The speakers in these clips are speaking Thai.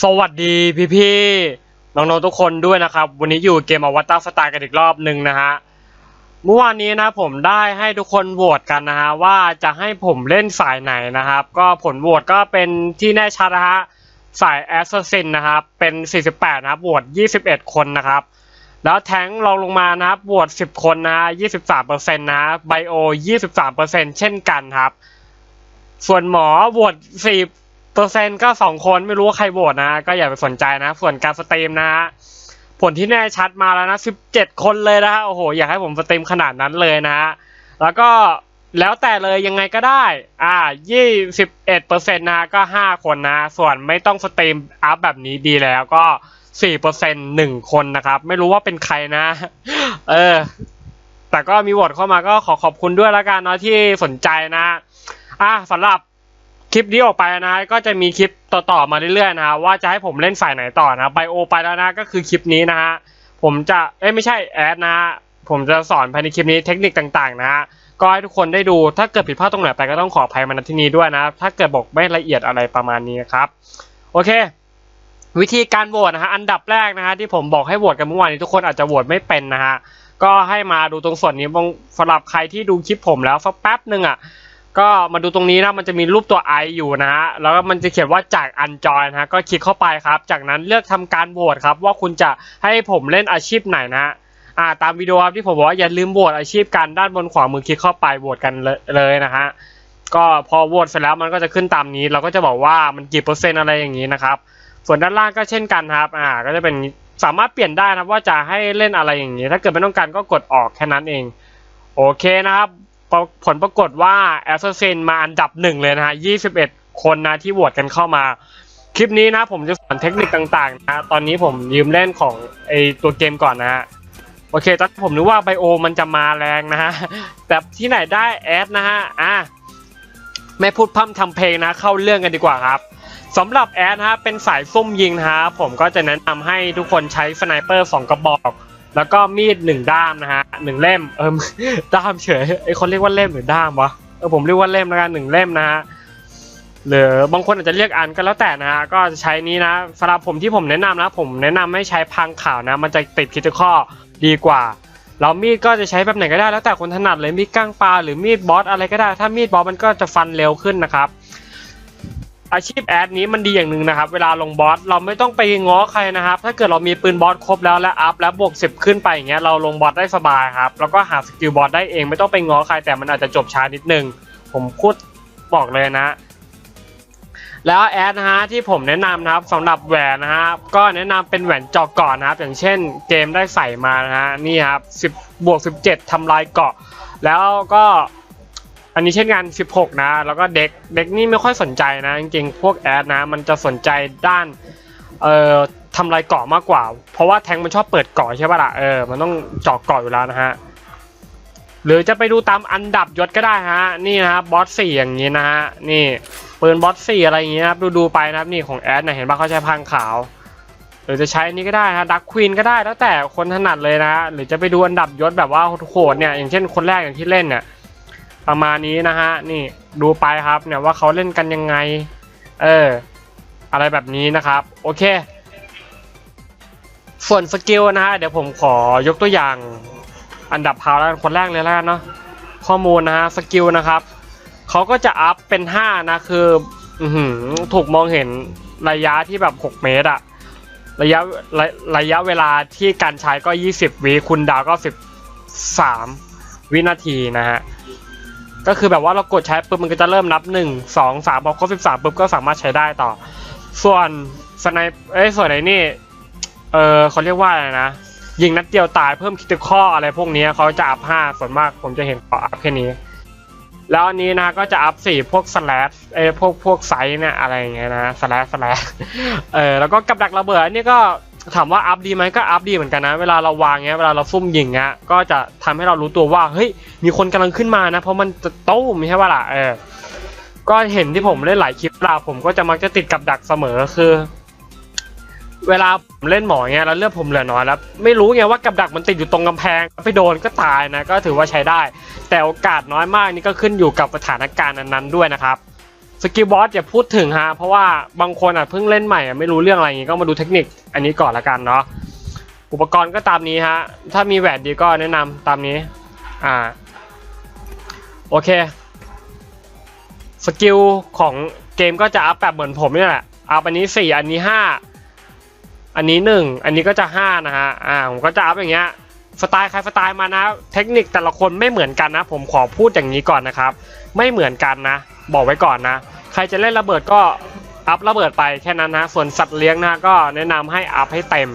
สวัสดีพี่พี่น้องๆทุกคนด้วยนะครับ วันนี้อยู่เกมอวตารสตาร์กันอีกรอบหนึ่งนะฮะเมื่อวานนี้นะผมได้ให้ทุกคนโหวตกันนะฮะว่าจะให้ผมเล่นสายไหนนะครับ ก็ผลโหวตก็เป็นที่แน่ชัดนะฮะสายแอสซัสซินนะครับเป็น 48 นะครับโหวต21 คนนะครับ แล้วแท้งเราลงมานะครับโหวต10 คนนะฮะ23%นะฮะไบโอ 23%เช่นกันครับ ส่วนหมอโหวตสี่ เปอร์เซ็นต์ก็สองคนไม่รู้ว่าใครโหวตนะ ก็อย่าไปสนใจนะ ส่วนการสตรีมนะ ผลที่แน่ชัดมาแล้วนะสิบเจ็ดคนเลยนะฮะโอ้โห อยากให้ผมสตรีมขนาดนั้นเลยนะฮะแล้วก็แล้วแต่เลยยังไงก็ได้ อ่ายี่สิบเอ็ดเปอร์เซ็นต์นะก็ห้าคนนะ ส่วนไม่ต้องสตรีมอัพแบบนี้ดีแล้วก็สี่เปอร์เซ็นต์หนึ่งคนนะครับ ไม่รู้ว่าเป็นใครนะ เออ แต่ก็มีโหวตเข้ามาก็ขอขอบคุณด้วยล้วกันเนาะที่สนใจนะ อะสำหรับ คลิปนี้ออกไปนะก็จะมีคลิปต่อๆมาเรื่อยๆนะว่าจะให้ผมเล่นฝ่ายไหนต่อนะไบโอไปแล้วนะก็คือคลิปนี้นะฮะผมจะเอ้ไม่ใช่แอดนะผมจะสอนภายในคลิปนี้เทคนิคต่างๆ นะฮะก็ให้ทุกคนได้ดูถ้าเกิดผิดพลาดตรงไหนไปก็ต้องขออภัยมาณที่นี้ด้วยนะ ถ้าเกิดบอกไม่ละเอียดอะไรประมาณนี้ครับ โอเค วิธีการโหวตนะฮะอันดับแรกนะฮะที่ผมบอกให้โหวตกันเมื่อวานนี้ทุกคนอาจจะโหวตไม่เป็นนะฮะก็ให้มาดูตรงส่วนนี้สำหรับใครที่ดูคลิปผมแล้วสักแป๊บหนึ่งอะ ก็มาดูตรงนี้นะมันจะมีรูปตัว i อยู่นะฮะแล้วก็มันจะเขียนว่าจากอันจอยนะฮะก็คลิกเข้าไปครับ จากนั้นเลือกทำการโหวตครับ ว่าคุณจะให้ผมเล่นอาชีพไหนนะฮะอ่าตามวิดีโอครับที่ผมบอกว่าอย่าลืมโหวตอาชีพกันด้านบนขวามือคลิกเข้าไปโหวตกันเลยเลยนะฮะก็พอโหวตเสร็จแล้วมันก็จะขึ้นตามนี้ เราก็จะบอกว่ามันกี่เปอร์เซ็นต์อะไรอย่างนี้นะครับ ส่วนด้านล่างก็เช่นกันครับอ่าก็จะเป็นสามารถเปลี่ยนได้นะว่าจะให้เล่นอะไรอย่างนี้ ถ้าเกิดไม่ต้องการก็กดออกแค่นั้นเอง โอเคนะครับ ผลปรากฏว่า a s s a s s i n มาอันดับหนึ่งเลยนะฮะ21คนนะที่โหวตกันเข้ามา คลิปนี้นะผมจะสอนเทคนิคต่างๆนะตอนนี้ผมยืมเล่นของไอตัวเกมก่อนนะฮะโอเคตอนผมนึกว่าไบโอมันจะมาแรงนะฮะ แต่ที่ไหนได้แอดนะฮะ อะ ไม่พูดพร่ำทำเพลงนะ เข้าเรื่องกันดีกว่าครับสำหรับแอดนะฮะ เป็นสายซุ่มยิงนะฮะ ผมก็จะแนะนำให้ทุกคนใช้สไนเปอร์สองกระบอก แล้วก็มีดหนึ่งด้ามนะฮะหนึ่งเล่มเออด้ามเฉยไอ้คนเรียกว่าเล่มหรือด้ามวะเออผมเรียกว่าเล่มแล้วกันหนึ่งเล่มนะฮะหรือบางคนอาจจะเรียกอันก็แล้วแต่นะฮะก็จะใช้นี้นะสำหรับผมที่ผมแนะนำนะ ผมแนะนำให้ใช้พังข่าวนะ มันจะติดคิดข้อดีกว่าแล้วมีดก็จะใช้แบบไหนก็ได้แล้วแต่คนถนัดเลยมีดก้างปลาหรือมีดบอสอะไรก็ได้ ถ้ามีดบอสมันก็จะฟันเร็วขึ้นนะครับ อาชีพแอดนี้มันดีอย่างหนึ่งนะครับ เวลาลงบอสเราไม่ต้องไปง้อใครนะครับ ถ้าเกิดเรามีปืนบอสครบแล้วและอัพแล้วบวกสิบขึ้นไปอย่างเงี้ยเราลงบอสได้สบายครับ แล้วก็หาสกิลบอสได้เองไม่ต้องไปง้อใครแต่มันอาจจะจบช้านิดนึง ผมพูดบอกเลยนะ แล้วแอดนะฮะที่ผมแนะนำนะครับสำหรับแหวนนะฮะก็แนะนำเป็นแหวนเจาะเก่อนนะครับ อย่างเช่นเกมได้ใส่มานะฮะนี่ครับ10บวก17ทำลายเกาะ แล้วก็ อันนี้เช่นกัน16 นะ แล้วก็เด็กเด็กนี่ไม่ค่อยสนใจนะ จริงๆ พวกแอดนะ มันจะสนใจด้านเอ่อทำลายเกาะมากกว่า เพราะว่าแทงมันชอบเปิดเกาะใช่ป่ะล่ะเออมันต้องเจาะเกาะอยู่แล้วนะฮะหรือจะไปดูตามอันดับยศก็ได้ฮะนี่นะครับบอสสี่อย่างนี้นะฮะนี่ปืนบอสสี่อะไรอย่างนี้นะครับดูดูๆไปนะครับนี่ของแอดนี่ยเห็นป่ะเขาใช้พังขาว หรือจะใช้อนี้ก็ได้ฮะดักควีนก็ได้แล้วแต่คนถนัดเลยนะฮะหรือจะไปดูอันดับยศแบบว่าโหดเนี่ยอย่างเช่นคนแรกอย่างที่เล่นเนี่ย ประมาณนี้นะฮะนี่ดูไปครับเนี่ยว่าเขาเล่นกันยังไง เออ อะไรแบบนี้นะครับ โอเค ส่วนสกิลนะฮะเดี๋ยวผมขอยกตัวอย่างอันดับพาวแล้วกันคนแรกเลยแล้วกันเนาะข้อมูลนะฮะสกิลนะครับเขาก็จะอัพเป็น 5 นะ คืออถูกมองเห็นระยะที่แบบ 6 เมตรอะระยะระระยะเวลาที่การใช้ก็ 20วิคุณดาวก็ 13 วินาทีนะฮะ ก็คือแบบว่าเรากดใช้ปุ๊บมันก็จะเริ่มนับ1 2 3พอครบ13ปุ๊บก็สามารถใช้ได้ต่อ ส่วนสไนเอ้ยส่วนไหนนี่เออเขาเรียกว่าอะไรนะยิงนัดเดียวตายเพิ่มคิดข้ออะไรพวกนี้เขาจะอัพ5ส่วนมากผมจะเห็นเขาอัพแค่นี้ แล้วอันนี้นะก็จะอัพสี่พวกสแลชเอ้ยพวกพวกไซส์เนี่ยอะไรอย่างเงี้ยนะสแลชสแลชเออแล้วก็กับดักระเบิดอันนี้ก็ ถามว่าอัพดีไหมก็อัพดีเหมือนกันนะ เวลาเราวางเงี้ยเวลาเราซุ่มยิงเงี้ยก็จะทำให้เรารู้ตัวว่าเฮ้ยมีคนกำลังขึ้นมานะ เพราะมันจะตู้มใช่ว่าล่ะเออก็เห็นที่ผมเล่นหลายคลิปเวลาผมก็จะมักจะติดกับดักเสมอคือ เวลาผมเล่นหมอเงี้ยแล้วเลือดผมเหลือน้อยแล้วไม่รู้ไงว่ากับดักมันติดอยู่ตรงกำแพงไปโดนก็ตายนะ ก็ถือว่าใช้ได้ แต่โอกาสน้อยมากนี่ก็ขึ้นอยู่กับสถานการณ์นั้นๆด้วยนะครับ สกิลบอสอย่าพูดถึงฮะเพราะว่าบางคนอะเพิ่งเล่นใหม่อะไม่รู้เรื่องอะไรอย่างงี้ก็มาดูเทคนิคอันนี้ก่อนละกันเนาะอุปกรณ์ก็ตามนี้ฮะถ้ามีแหวนดีก็แนะนำตามนี้อ่าโอเคสกิลของเกมก็จะอัพแบบเหมือนผมนี่แหละอัพอันนี้สี่อันนี้ห้าอันนี้หนึ่งอันนี้ก็จะห้านะฮะอ่าผมก็จะอัพอย่างเงี้ย สไตล์ใครสไตล์มานะ เทคนิคแต่ละคนไม่เหมือนกันนะ ผมขอพูดอย่างนี้ก่อนนะครับ ไม่เหมือนกันนะ บอกไว้ก่อนนะ ใครจะเล่นระเบิดก็อัพระเบิดไปแค่นั้นนะส่วนสัตว์เลี้ยงนะก็แนะนำให้อัพให้เต็ม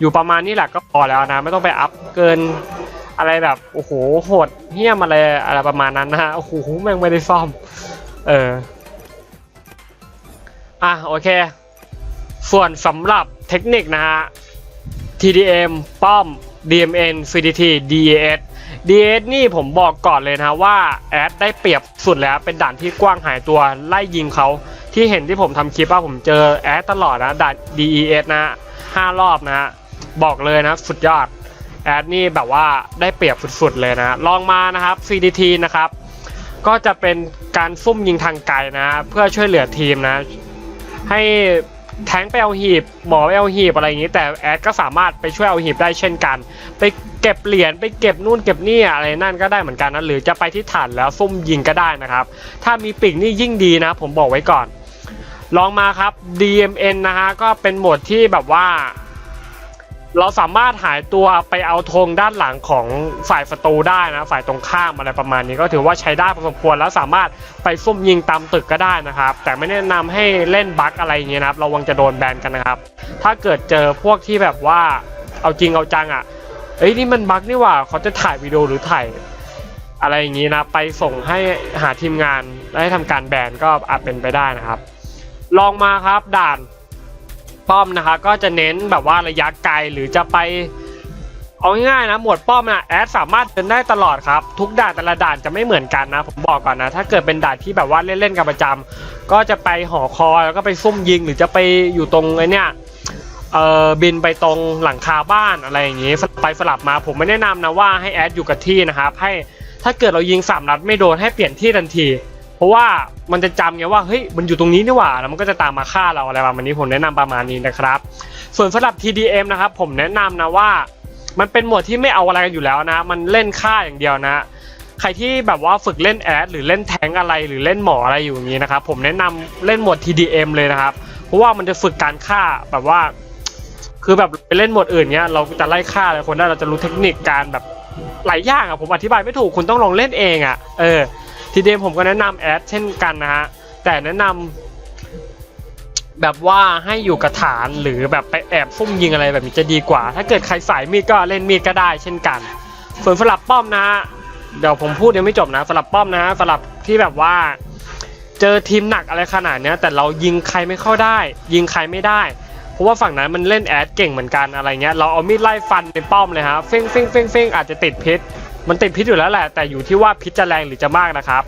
อยู่ประมาณนี้แหละก็พอแล้วนะไม่ต้องไปอัพเกินอะไรแบบโอ้โหโหดเหี้ยมอะไรอะไรประมาณนั้นนะฮะโอ้โหแม่งไม่ได้ซ่อม เอออะโอเค ส่วนสำหรับเทคนิคนะฮะ TDM ป้อม DMN CDT DAS DAS นี่ผมบอกก่อนเลยนะว่าแอดได้เปรียบสุดแล้วเป็นด่านที่กว้างหายตัวไล่ยิงเขาที่เห็นที่ผมทำคลิปว่าผมเจอแอดตลอดนะด่าน DES นะห้ารอบนะฮะบอกเลยนะสุดยอดแอดนี่แบบว่าได้เปรียบสุดๆเลยนะลองมานะครับ CDT นะครับก็จะเป็นการซุ่มยิงทางไกลนะ เพื่อช่วยเหลือทีมนะ ให้ แทงไปเอาหีบ หมอไปเอาหีบอะไรอย่างนี้ แต่แอดก็สามารถไปช่วยเอาหีบได้เช่นกัน ไปเก็บเหรียญไปเก็บนู่นเก็บนี่อะไรนั่นก็ได้เหมือนกันนะหรือจะไปที่ฐานแล้วซุ่มยิงก็ได้นะครับ ถ้ามีปีกนี่ยิ่งดีนะ ผมบอกไว้ก่อน ลองมาครับ DMN นะฮะก็เป็นโหมดที่แบบว่า เราสามารถหายตัวไปเอาธงด้านหลังของฝ่ายศัตรูได้นะฝ่ายตรงข้ามอะไรประมาณนี้ก็ถือว่าใช้ได้พอสมควรแล้วสามารถไปซุ่มยิงตามตึกก็ได้นะครับ แต่ไม่แนะนำให้เล่นบั๊กอะไรอย่างเงี้ยนะครับระวังจะโดนแบนกันนะครับ ถ้าเกิดเจอพวกที่แบบว่าเอาจริงเอาจังอะเอ้ยนี่มันบั๊กนี่หว่าเขาจะถ่ายวิดีโอหรือถ่ายอะไรอย่างงี้นะไปส่งให้หาทีมงานแล้วให้ทำการแบนก็อาจเป็นไปได้นะครับ ลองมาครับด่าน ป้อมนะคะ ก็จะเน้นแบบว่าระยะไกลหรือจะไปเอาง่ายๆนะ หมวดป้อมนะแอดสามารถเดินได้ตลอดครับ ทุกด่านแต่ละด่านจะไม่เหมือนกันนะ ผมบอกก่อนนะ ถ้าเกิดเป็นด่านที่แบบว่าเล่นๆกันประจำก็จะไปหอคอยแล้วก็ไปซุ่มยิง หรือจะไปอยู่ตรงไอ้เนี่ยเออบินไปตรงหลังคาบ้านอะไรอย่างงี้ไปสลับมาผมไม่แนะนำนะว่าให้แอดอยู่กับที่นะครับให้ถ้าเกิดเรายิงสามนัดไม่โดนให้เปลี่ยนที่ทันที เพราะว่ามันจะจำไงว่าเฮ้ยมันอยู่ตรงนี้นี่หว่าแล้วมันก็จะตามมาฆ่าเราอะไรประมาณนี้ผมแนะนำประมาณนี้นะครับ ส่วนสำหรับ TDM นะครับผมแนะนำนะว่า มันเป็นหมวดที่ไม่เอาอะไรกันอยู่แล้วนะ มันเล่นฆ่าอย่างเดียวนะ ใครที่แบบว่าฝึกเล่นแอดหรือเล่นแทงอะไรหรือเล่นหมออะไรอยู่อย่างนี้นะครับผมแนะนำเล่นหมวด TDM เลยนะครับ เพราะว่ามันจะฝึกการฆ่าแบบว่า คือแบบไปเล่นหมดอื่นเนี้ยเราจะไล่ฆ่าอะไรคนได้เราจะรู้เทคนิคการแบบหลายอย่างอะผมอธิบายไม่ถูกคุณต้องลองเล่นเองอะเออ ทีเดมผมก็แนะนำแอดเช่นกันนะฮะแต่แนะนำแบบว่าให้อยู่กับฐานหรือแบบไปแอบซุ่มยิงอะไรแบบนี้จะดีกว่า ถ้าเกิดใครสายมีดก็เล่นมีดก็ได้เช่นกัน ส่วนสลับป้อมนะเดี๋ยวผมพูดยังไม่จบนะสลับป้อมนะฮะสลับที่แบบว่า เจอทีมหนักอะไรขนาดเนี้ยแต่เรายิงใครไม่เข้าได้ ยิงใครไม่ได้เพราะว่าฝั่งนั้นมันเล่นแอดเก่งเหมือนกันอะไรเงี้ย เราเอามีดไล่ฟันในป้อมเลยฮะ เฟ้งเฟ้งเฟ้งเฟ้งอาจจะติดพิษ มันติดพิษอยู่แล้วแหละ แต่อยู่ที่ว่าพิษจะแรงหรือจะมากนะครับ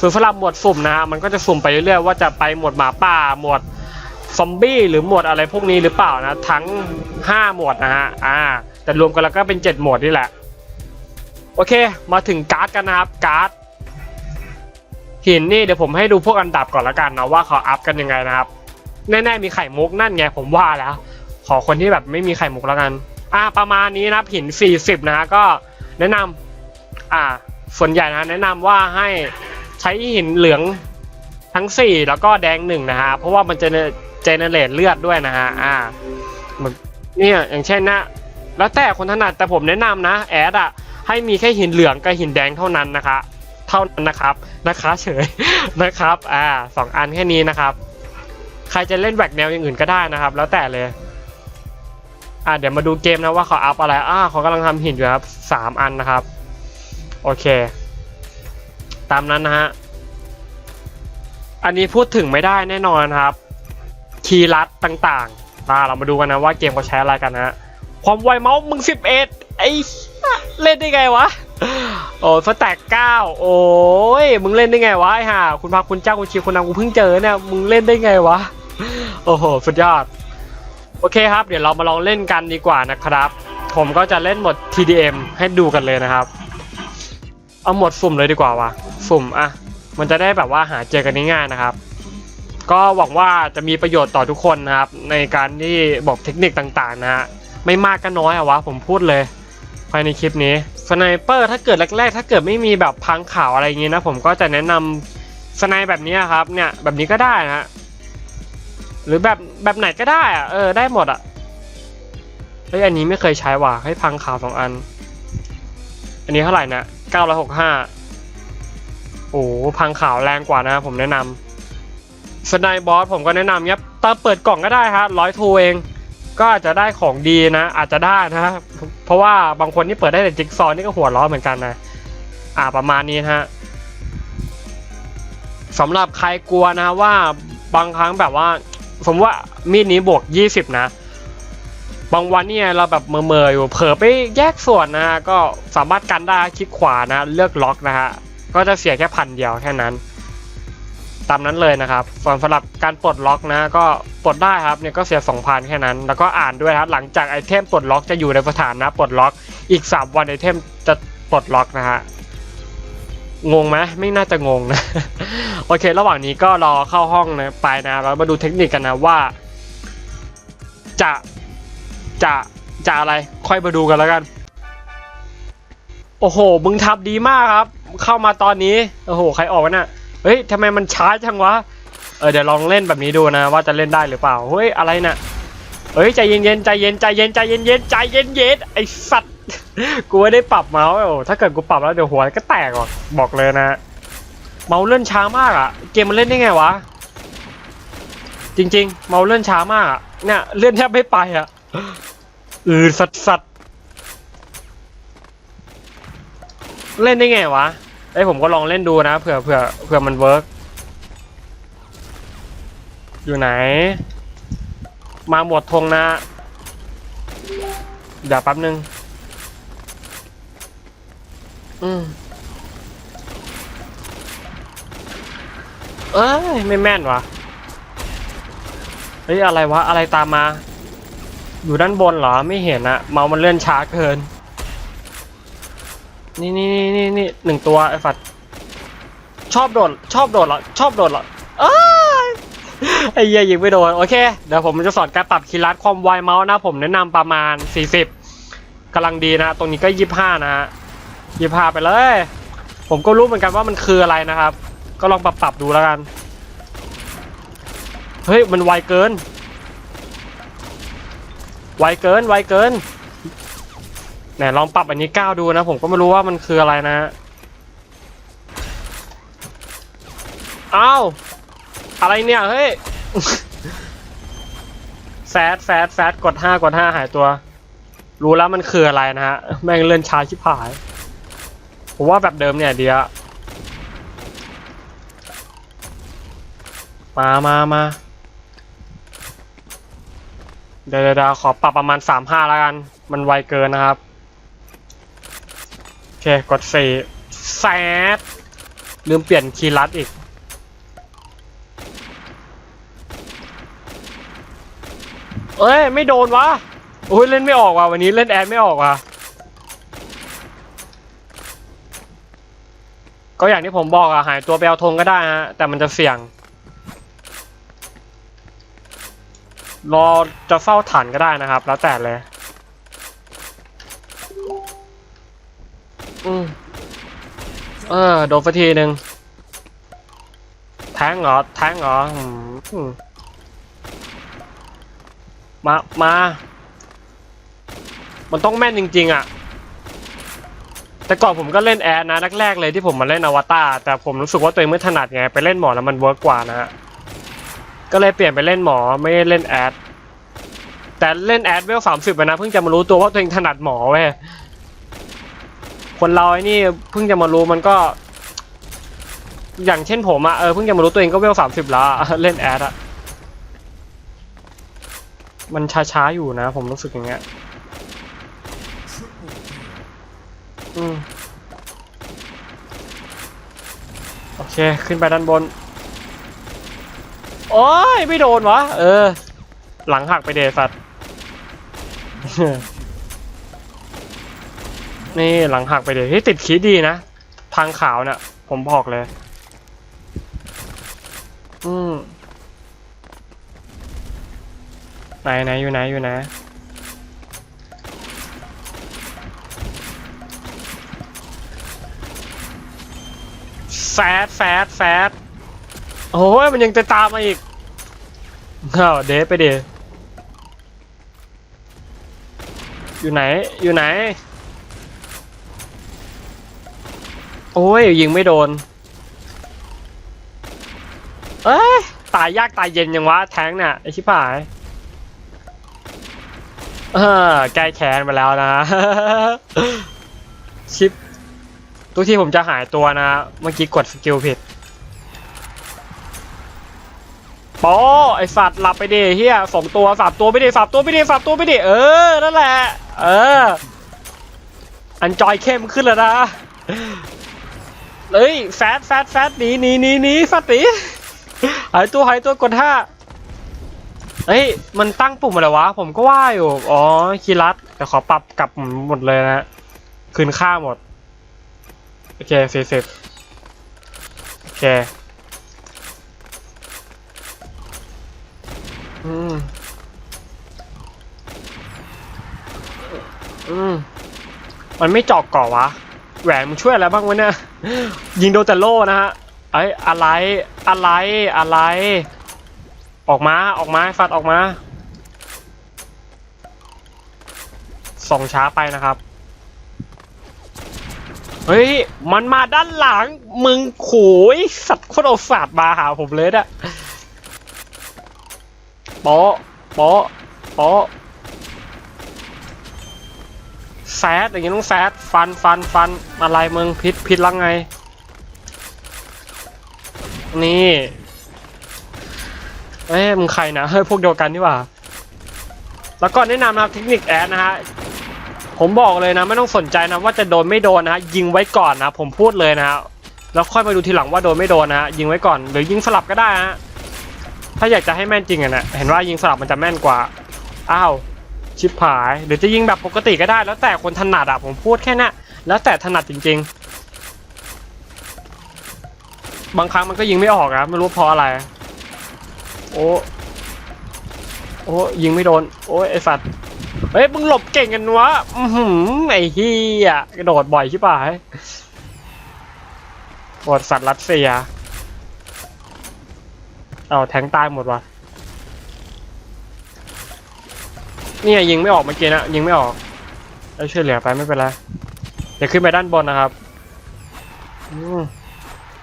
ส่วนสำหรับหมวดสุ่มนะฮะมันก็จะสุ่มไปเรื่อยๆว่าจะไปหมวดหมาป่าหมวดซอมบี้หรือหมวดอะไรพวกนี้หรือเปล่านะ ทั้ง 5 หมวดนะฮะอ่าแต่รวมกันแล้วก็เป็น 7 หมวดนี่แหละ โอเค มาถึงการ์ดกันนะครับการ์ดหินนี่เดี๋ยวผมให้ดูพวกอันดับก่อนละกันนะว่าเขาอัพกันยังไงนะครับ แน่ๆมีไข่มุกนั่นไงผมว่าแล้ว ขอคนที่แบบไม่มีไข่มุกแล้วกัน อ่าประมาณนี้นะหิน 40 นะฮะก็แนะนำ อ่าส่วนใหญ่นะแนะนำว่าให้ใช้หินเหลืองทั้ง 4 แล้วก็แดงหนึ่งนะฮะเพราะว่ามันจะเจเนเรตเลือดด้วยนะฮะอ่าเนี่ยอย่างเช่นนะแล้วแต่คนถนัดแต่ผมแนะนำนะแอดอะให้มีแค่หินเหลืองกับหินแดงเท่านั้นนะคะ เท่านั้นนะครับนะคะเฉยนะครับอ่าสองอันแค่นี้นะครับ ใครจะเล่นแหวกแนวอย่างอื่นก็ได้นะครับ แล้วแต่เลยอ่าเดี๋ยวมาดูเกมนะว่าเขาอัพอะไรอ่าเขากำลังทำหินอยู่ครับสามอันนะครับ โอเค ตามนั้นนะฮะ อันนี้พูดถึงไม่ได้แน่นอนครับ คีย์ลัดต่างๆมาเรามาดูกันนะว่าเกมเขาใช้อะไรกันนะฮะ ความไวเมาส์มึงสิบเอ็ดไอ้เล่นได้ไงวะ โอ้สแตกเก้าโอ้ย มึงเล่นได้ไงวะไอ้ห่าคุณพาคุณเจ้าคุณชีคุณนางกูเพิ่งเจอเนี่ย มึงเล่นได้ไงวะ โอ้โห สุดยอด โอเคครับ เดี๋ยวเรามาลองเล่นกันดีกว่านะครับ ผมก็จะเล่นหมด TDM ให้ดูกันเลยนะครับ เอาหมดสุ่มเลยดีกว่าวะสุ่มอะมันจะได้แบบว่าหาเจอกันง่ายๆนะครับ ก็หวังว่าจะมีประโยชน์ต่อทุกคนนะครับ ในการที่บอกเทคนิคต่างๆนะฮะไม่มากก็น้อยอะวะผมพูดเลย ภายในคลิปนี้สไนเปอร์ถ้าเกิดแรกๆ ถ้าเกิดไม่มีแบบพังข่าวอะไรอย่างงี้นะ ผมก็จะแนะนำสไนแบบนี้ครับเนี่ยแบบนี้ก็ได้นะฮะหรือแบบแบบไหนก็ได้อะเออได้หมดอะเฮ้ยอันนี้ไม่เคยใช้ว่ะให้พังข่าวสองอัน อันนี้เท่าไหร่นะ เก้าร้อยหกห้าโอ้พังขาวแรงกว่านะผมแนะนำสไนบอสผมก็แนะนำเนี้ยตอนเปิดกล่องก็ได้ฮะร้อยทูเอง ก็อาจจะได้ของดีนะ อาจจะได้นะ เพราะว่าบางคนที่เปิดได้แต่จิ๊กซอว์นี่ก็หัวร้อนเหมือนกันนะ อ่าประมาณนี้ฮะสำหรับใครกลัวนะว่าบางครั้งแบบว่า สมมติว่ามีดนี้บวก 20 นะ บางวันเนี่ยเราแบบเมอๆอยู่เผลอไปแยกส่วนนะฮะก็สามารถกันได้คลิกขวานะเลือกล็อกนะฮะก็จะเสียแค่พันเดียวแค่นั้น ตามนั้นเลยนะครับส่วนสำหรับการปลดล็อกนะ ก็ปลดได้ครับเนี่ยก็เสีย 2,000 แค่นั้น แล้วก็อ่านด้วยครับหลังจากไอเทมปลดล็อกจะอยู่ในสถานะปลดล็อกอีก 3 วันไอเทมจะปลดล็อกนะฮะงงไหมไม่น่าจะงงนะ โอเค ระหว่างนี้ก็รอเข้าห้องนะไปนะเรามาดูเทคนิคกันนะว่า จะ จะจะอะไรค่อยมาดูกันแล้วกัน โอ้โห มึงทำดีมากครับ เข้ามาตอนนี้โอ้โห ใครออกวะน่ะเฮ้ยทำไมมันช้าจังวะเออเดี๋ยวลองเล่นแบบนี้ดูนะ ว่าจะเล่นได้หรือเปล่าเฮ้ยอะไรน่ะเฮ้ยใจเย็นๆใจเย็นใจเย็นใจเย็นๆใจเย็นๆไอสัตว์กูไม่ได้ปรับเมาส์โอ้ถ้าเกิดกูปรับแล้วเดี๋ยวหัวก็แตกหรอกบอกเลยนะเมาส์เลื่อนช้ามากอะเกมมันเล่นได้ไงวะจริง ๆ เมาส์เลื่อนช้ามากอะเนี่ยเลื่อนแทบไม่ไปอะ อือสัตว์สัตเล่นได้ไงวะไอผมก็ลองเล่นดูนะเผื่อเผื่อเผื่อมันเวิร์กอยู่ไหน มาหมดทงนะ เดี๋ยวแป๊บนึง อืมเอ้ย ไม่แม่นวะเฮ้ย อะไรวะ อะไรตามมา อยู่ด้านบนเหรอไม่เห็นอะเมาส์มันเลื่อนช้าเกิน นี่นี่นี่นี่นี่หนึ่งตัวไอ้ฝัดชอบโดดชอบโดดเหรอชอบโดดเหรอเอ้ยไอ้เหี้ยยิงไม่โดนโอเคเดี๋ยวผมจะสอนการปรับคีย์ลัดความไวเมาส์นะผมแนะนำประมาณ 40กำลังดีนะ ตรงนี้ก็ 25 นะฮะ25 ไปเลย ผมก็รู้เหมือนกันว่ามันคืออะไรนะครับ ก็ลองปรับปรับดูแล้วกัน เฮ้ย มันไวเกิน ไวเกินไวเกินไหนลองปรับอันนี้ก้าวดูนะ ผมก็ไม่รู้ว่ามันคืออะไรนะอ้าวอะไรเนี่ยเฮ้ยแฟดแฟดแฟดกดห้ากดห้าหายตัว รู้แล้วมันคืออะไรนะฮะแม่งเลื่อนช้าชิบหาย ผมว่าแบบเดิมเนี่ยเดีอะมามามา เดี๋ยวเดี๋ยวขอปรับประมาณสามห้าแล้วกัน มันไวเกินนะครับ โอเค กดสี่แซดลืมเปลี่ยนคีย์ลัดอีก เอ้ย ไม่โดนวะโอ้ย เล่นไม่ออกว่ะ วันนี้เล่นแอดไม่ออกว่ะ ก็อย่างที่ผมบอกอะหายตัวไปเอาธงก็ได้ฮะ แต่มันจะเสี่ยง รอจะเฝ้าฐานก็ได้นะครับ แล้วแต่เลย อืมเออ โดนฟัทีหนึ่งแทงเหรอ แทงเหรออืมอืมมา มา มันต้องแม่นจริง ๆ อะ แต่ก่อนผมก็เล่นแอดนะแรกๆเลยที่ผมมาเล่นอวตารแต่ผมรู้สึกว่าตัวเองไม่ถนัดไง ไปเล่นหมอแล้วมันเวิร์กกว่านะฮะ ก็เลยเปลี่ยนไปเล่นหมอไม่ได้เล่นแอด แต่เล่นแอดเวลสามสิบนะเพิ่งจะมารู้ตัวว่าตัวเองถนัดหมอเว้ยคนเราไอ้นี่เพิ่งจะมารู้มันก็ อย่างเช่นผมอะเออเพิ่งจะมารู้ตัวเองก็เวลสามสิบละเล่นแอดอะมันช้าๆอยู่นะ ผมรู้สึกอย่างเงี้ยอืมโอเค ขึ้นไปด้านบน โอ้ยไม่โดนวะ เออ หลังหักไปเดสัตว์ นี่หลังหักไปเดยที่ติดคีดดีนะ ทางขาวเนี่ยผมบอกเลย อืมไหนไหนอยู่ไหนอยู่ไหนแฟดแฟดแฟด โอ้ยมันยังจะตามมาอีกอ้าวเดฟไปเดอยู่ไหนอยู่ไหน โอ้ยยิงไม่โดน เอ้ยตายยากตายเย็นยังวะแทงเนี่ยไอชิบหายเออแก้แค้นไปแล้วนะ ชิปทุกที่ผมจะหายตัวนะ เมื่อกี้กดสกิลผิด โปไอสัตว์หลับไปดิเฮียสองตัวสามตัวไปดิสามตัวไปดิสามตัวไปดิเออนั่นแหละเอออันจอยเข้มขึ้นแล้วนะเฮ้ยแฟดแฟดแฟดหนีหนีหนีหนีสัตว์หนีหายตัวหายตัวกดห้าเฮ้ยมันตั้งปุ่มอะไรวะ ผมก็ว่าอยู่อ๋อคีย์ลัดแต่ขอปรับกลับหมดเลยนะคืนค่าหมด โอเคสี่สิบโอเค อืมอืมมันไม่เจอกก่อวะ แหวนมึงช่วยอะไรบ้างวะเนี่ย ยิงโดนแต่โล่นะฮะไอ้อะไร อะไร อะไร ออกมา ออกมา ฟัดออกมา ส่งช้าไปนะครับ เฮ้ย มันมาด้านหลัง มึงโขยสัตว์โคตรเอาศาสตร์มาหาผมเลยอะ โป๊ะโป๊ะโป๊ะแซดอย่างงี้ต้องแซดฟันฟันฟันอะไรมึงพิษพิษลังไง นี่เอ้ยมึงใครนะเฮ้ยพวกเดียวกันนี่หว่า แล้วก็แนะนำนะเทคนิคแอดนะฮะผมบอกเลยนะไม่ต้องสนใจนะว่าจะโดนไม่โดนนะฮะยิงไว้ก่อนนะผมพูดเลยนะฮะแล้วค่อยมาดูทีหลังว่าโดนไม่โดนนะฮะยิงไว้ก่อนหรือยิงสลับก็ได้ฮะ ถ้าอยากจะให้แม่นจริงอะนะเห็นว่ายิงสลับมันจะแม่นกว่า อ้าว ชิบหาย หรือจะยิงแบบปกติก็ได้ แล้วแต่คนถนัดอะผมพูดแค่นั้นแล้วแต่ถนัดจริง ๆ บางครั้งมันก็ยิงไม่ออกนะไม่รู้เพราะอะไร โอ้โอ้ยิงไม่โดน โอ้ยไอสัตว์ เฮ้ยมึงหลบเก่งกันวะอือหือไอ้เฮียกระโดดบ่อยชิบหายบทสัตว์รัสเซีย เอาแทงตายหมดวะเนี่ยยิงไม่ออกเมื่อกี้นะยิงไม่ออกแล้วช่วยเหลือไปไม่เป็นไรเดี๋ยวขึ้นไปด้านบนนะครับอืม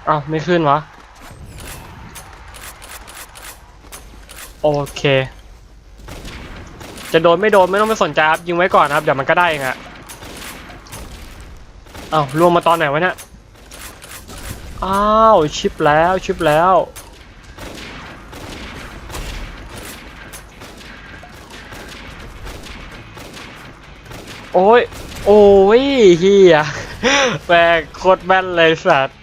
เอ้าไม่ขึ้นวะโอเค จะโดนไม่โดนไม่ต้องไปสนใจครับยิงไว้ก่อนครับเดี๋ยวมันก็ได้เองอะอ้าวรวมมาตอนไหนวะเนี่ยอ้าวชิปแล้วชิปแล้ว โอ้ย โอ้ยเฮียแม่งโคตรแม่นเลยสัตว์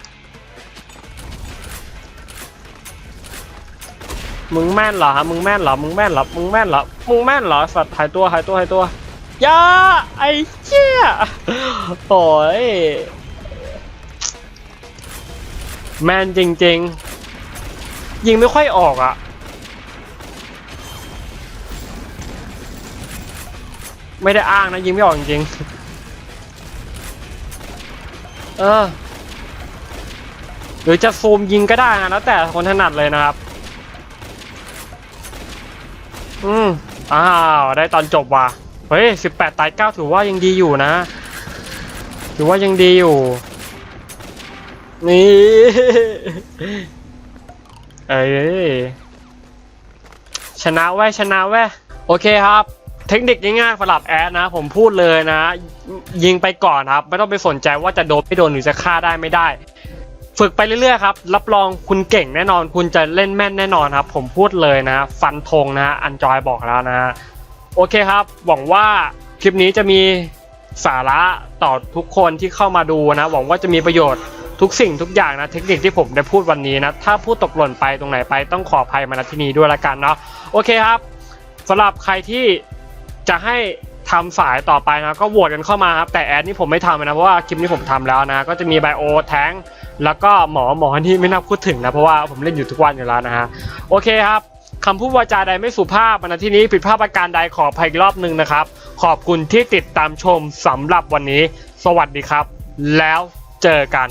มึงแม่นเหรอฮะ มึงแม่นเหรอ มึงแม่นเหรอ มึงแม่นเหรอ มึงแม่นเหรอ สัตว์หายตัวหายตัวหายตัว ยา ไอ้เชี่ยโอ้ย แม่นจริง ๆ ยิงไม่ค่อยออกอะ ไม่ได้อ้างนะยิงไม่ออกจริงๆ เออ หรือจะซูมยิงก็ได้นะแล้วแต่คนถนัดเลยนะครับ อืมอ้าวได้ตอนจบว่ะ เฮ้ยสิบแปดตายเก้าถือว่ายังดีอยู่นะ ถือว่ายังดีอยู่ นี่ เอ้ยชนะแว้ยชนะแว้ยโอเคครับ เทคนิคง่ายๆสำหรับแอดนะ ผมพูดเลยนะ ยิงไปก่อนครับ ไม่ต้องไปสนใจว่าจะโดนไม่โดนหรือจะฆ่าได้ไม่ได้ ฝึกไปเรื่อยๆครับ รับรองคุณเก่งแน่นอน คุณจะเล่นแม่นแน่นอนครับ ผมพูดเลยนะ ฟันธงนะอันจอยบอกแล้วนะ โอเคครับ หวังว่าคลิปนี้จะมีสาระต่อทุกคนที่เข้ามาดูนะ หวังว่าจะมีประโยชน์ทุกสิ่งทุกอย่างนะเทคนิคที่ผมได้พูดวันนี้นะถ้าพูดตกหล่นไปตรงไหนไปต้องขออภัยมาณที่นี้ด้วยละกันเนาะโอเคครับสำหรับใครที่ จะให้ทำสายต่อไปนะก็โหวตกันเข้ามาครับแต่แอดนี่ผมไม่ทำนะเพราะว่าคลิปนี้ผมทำแล้วนะ ก็จะมีไบโอแทงแล้วก็หมอหมอที่ไม่น่าพูดถึงนะเพราะว่าผมเล่นอยู่ทุกวันอยู่แล้วนะฮะโอเคครับคำพูดวาจาใดไม่สุภาพในที่นี้ผิดพลาดประการใดขออภัยอีกรอบหนึ่งนะครับ ขอบคุณที่ติดตามชมสำหรับวันนี้ สวัสดีครับ แล้วเจอกัน